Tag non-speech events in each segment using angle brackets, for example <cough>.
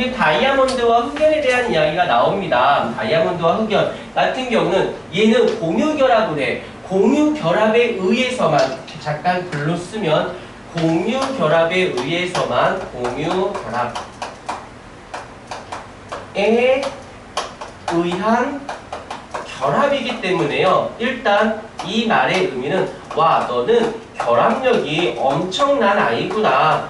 보기엔 다이아몬드와 흑연에 대한 이야기가 나옵니다. 다이아몬드와 흑연 같은 경우는 얘는 공유결합을 해. 공유결합에 의해서만 잠깐 글로 쓰면 공유결합에 의해서만 공유결합에 의한 결합이기 때문에요. 일단 이 말의 의미는 와 너는 결합력이 엄청난 아이구나.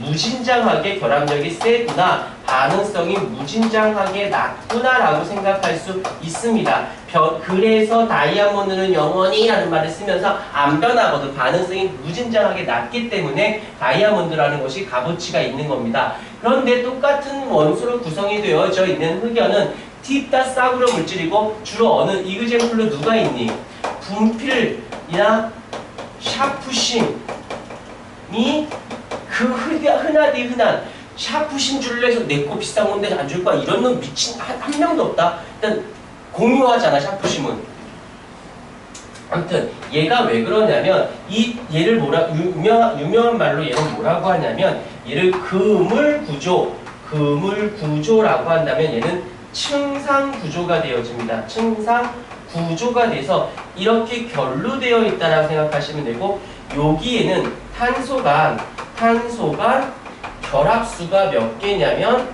무진장하게 결합력이 세구나. 반응성이 무진장하게 낮구나라고 생각할 수 있습니다. 벼- 그래서 다이아몬드는 영원히 라는 말을 쓰면서 안 변하거든. 반응성이 무진장하게 낮기 때문에 다이아몬드라는 것이 값어치가 있는 겁니다. 그런데 똑같은 원소로 구성이 되어져 있는 흑연은 팁다 싸구려 물질이고 주로 어느 이그젠플로 누가 있니? 분필이나 샤프심이 그 흔하- 흔하디 흔한 샤프심 줄로 해서 내 거 비싼 건데 안 줄 거야 이런 놈 미친 한, 한 명도 없다. 일단 공유하잖아 샤프심은. 아무튼 얘가 왜 그러냐면 이 얘를 뭐라 유명한 유명한 말로 얘는 뭐라고 하냐면 얘를 그물 구조 그물 구조라고 한다면 얘는 층상 구조가 되어집니다. 층상 구조가 돼서 이렇게 결루되어 있다라고 생각하시면 되고 여기에는 탄소가 탄소가 결합수가 몇 개냐면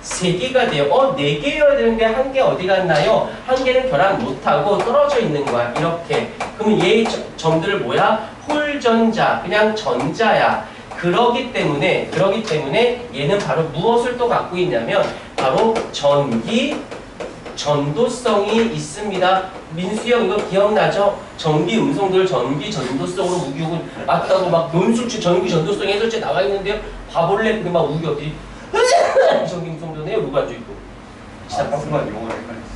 세 개가 돼요. 어, 네 개여야 되는데 한 개 어디 갔나요? 한 개는 결합 못하고 떨어져 있는 거야. 이렇게. 그러면 얘 저- 점들을 뭐야? 홀전자, 그냥 전자야. 그러기 때문에, 그러기 때문에 얘는 바로 무엇을 또 갖고 있냐면 바로 전기, 전도성이 있습니다. 민수 형 이거 기억나죠? 전기 음성들 전기 전도성으로 우기고 맞다고 막 논술치 전기 전도성 해설체 나와 있는데요. 봐볼래? 근데 막 우기 어디 <laughs> 전기 음성도 해요. 누가 앉아있고. 진짜 아, 순간 용어를 헷갈렸어.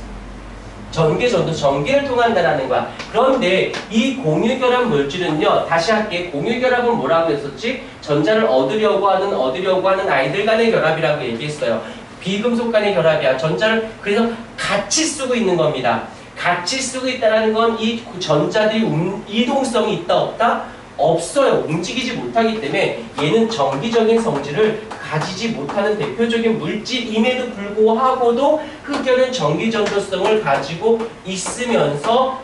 전기 전도 전기를 통한다라는 거야. 그런데 이 공유결합 물질은요. 다시 할게. 공유결합은 뭐라고 했었지? 전자를 얻으려고 하는 얻으려고 하는 아이들 간의 결합이라고 얘기했어요. 비금속 간의 결합이야. 전자를 그래서 같이 쓰고 있는 겁니다. 같이 쓰고 있다는 건 이 전자들이 움- 이동성이 있다 없다? 없어요. 움직이지 못하기 때문에 얘는 정기적인 성질을 가지지 못하는 대표적인 물질임에도 불구하고도 흑연은 전기전도성을 가지고 있으면서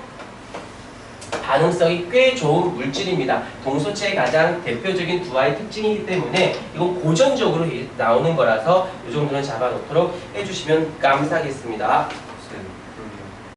반응성이 꽤 좋은 물질입니다. 동소체의 가장 대표적인 두 아의 특징이기 때문에 이건 고전적으로 나오는 거라서 이 정도는 잡아놓도록 해주시면 감사하겠습니다.